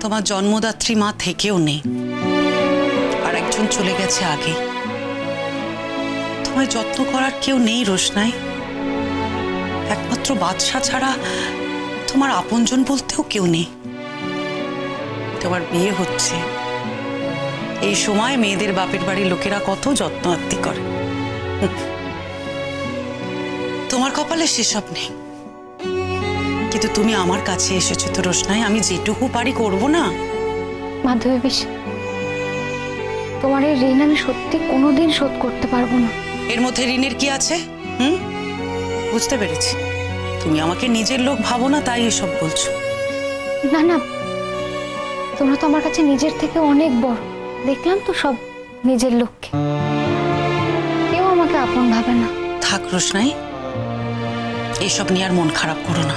তোমার জন্মদাত্রী মা থেকেও নেই। আর একজন চলে গেছে আগে। তোমায় যত্ন করার কেউ নেই রোশনাই। একমাত্র বাদশা ছাড়া তোমার আপনজন বলতেও কেউ নেই। তোমার বিয়ে হচ্ছে। এই সময় মেয়েদের বাপের বাড়ির লোকেরা কত যত্ন আত্মি করে। তোমার কপালে সেসব নেই। কিন্তু তুমি আমার কাছে এসেছ তো রোশনাই আমি যেটুকু পারি করব না? মাধবী বিশ তোমার এই ঋণ আমি সত্যি কোনোদিন শোধ করতে পারব না। এর মধ্যে ঋণের কি আছে? হুম? বুঝতে পেরেছি। তুমি আমাকে নিজের লোক ভাবো না তাই এসব বলছো। না না তোমরা তো আমার কাছে নিজের থেকে অনেক বড়। দেখলাম তো সব নিজের লোককে। কেউ আমাকে আপন ভাবে না। থাক রোশনাই এসব নিয়ে আর মন খারাপ করো না।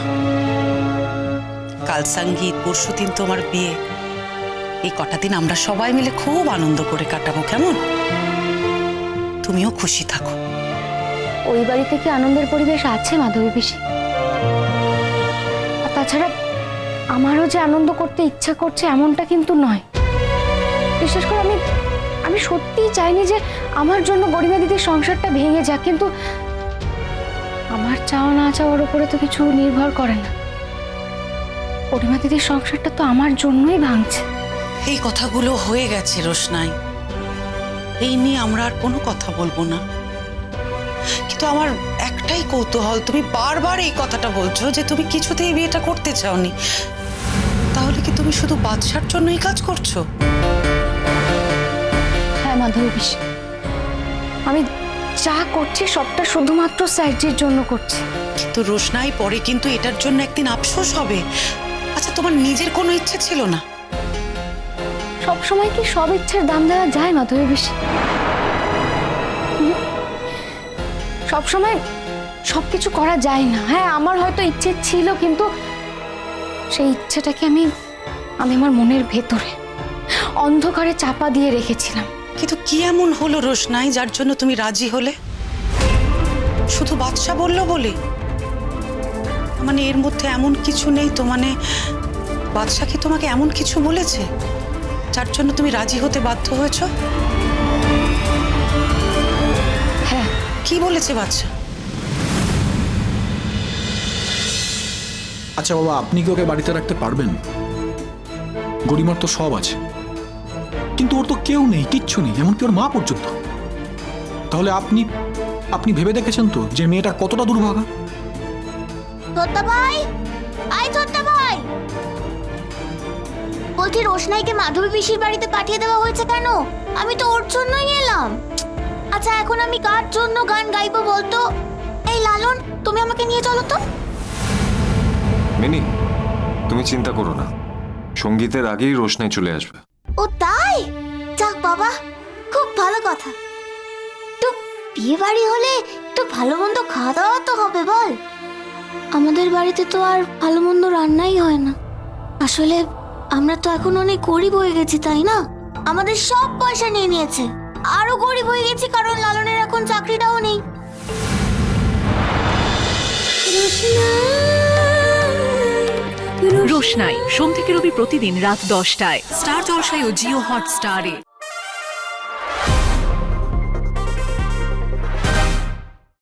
কাল সংগীত, পরশু দিন তোমার বিয়ে। এই কটা দিন আমরা সবাই মিলে খুব আনন্দ করে কাটাবো, কেমন? তুমিও খুশি থাকো। ওই বাড়িতে কি আনন্দের পরিবেশ আছে, মাধবী পিসি? আর তাছাড়া আমারও যে আনন্দ করতে ইচ্ছা করছে এমনটা কিন্তু নয়। বিশেষ করে আমি আমি সত্যিই চাইনি যে আমার জন্য গরিমা দিদির সংসারটা ভেঙে যাক, কিন্তু আমার চাওয়া না চাওয়ার উপরে তো কিছু নির্ভর করে না। গরিমা দিদির সংসারটা তো আমার জন্যই ভাঙছে। এই কথাগুলো হয়ে গেছে রোশনাই। এই নিয়ে আমরা আর কোনো কথা বলব না। কিন্তু আমার একটাই কৌতূহল তুমি বারবার এই কথাটা বলছো যে তুমি কিছুতেই বিয়েটা করতে চাওনি। তাহলে কি তুমি শুধু বাদশার জন্য এই কাজ করছ? হ্যাঁ মাধবী পিসি আমি যা করছি সবটা শুধুমাত্র স্যারজির জন্য করছি। কিন্তু রোশনাই পরে কিন্তু এটার জন্য একদিন আফসোস হবে। আচ্ছা তোমার নিজের কোনো ইচ্ছে ছিল না? সব সময় কি সব ইচ্ছার দাম দেওয়া যায় মাধবী বেশি সব সময় সব কিছু করা যায় না। হ্যাঁ আমার হয়তো ইচ্ছে ছিল কিন্তু সেই ইচ্ছেটাকে আমি আমি আমার মনের ভেতরে অন্ধকারে চাপা দিয়ে রেখেছিলাম। কিন্তু কি এমন হলো রোশনাই যার জন্য তুমি রাজি হলে? শুধু বাদশা বলল বলে? মানে এর মধ্যে এমন কিছু নেই তো মানে বাদশা কি তোমাকে এমন কিছু বলেছে? যার জন্য তুমি রাজি হতে বাধ্য হয়েছ? হ্যাঁ কি বলেছে বাদশাহ? আচ্ছা বাবা, আপনি কি ওকে বাড়িতে রাখতে পারবেন? গরিমার তো সব আছে। কিন্তু ওর তো কেউ নেই, কিচ্ছু নেই, এমনকি ওর মা পর্যন্ত। তাহলে আপনি আপনি ভেবে দেখেছেন তো যে মেয়েটা কতটা দুর্ভাগা? ভাই? আই তোত্তা ভাই! বলছি রোশনাইকে মাধবী পিসির বাড়িতে পাঠিয়ে দেওয়া হয়েছে কেন? আমি তো ওর জন্যই এলাম। আচ্ছা এখন আমি কার জন্য গান গাইবো বলতো? এই লালন তুমি আমাকে নিয়ে চলো তো। মিনি তুমি চিন্তা করো না। সঙ্গীতের আগেই রোশনাই চলে আসবে। ও তাই? যাক বাবা খুব ভালো কথা। তো বিয়ে বাড়ি হলে তো ভালো মন্দ খাওয়া দাওয়া তো হবে বল। আমাদের বাড়িতে তো আর ভালো মন্দ রান্নাই হয় না। আসলে আমরা তো এখন অনেক গরিব হয়ে গেছি, তাই না? আমাদের সব পয়সা নিয়ে নিয়েছে। আরও গরিব হয়ে গেছি কারণ লালনের এখন চাকরিটাও নেই। রোশনাই, সোম থেকে রবি প্রতিদিন রাত দশটায়। স্টার জলসায় ও জিও হটস্টারে।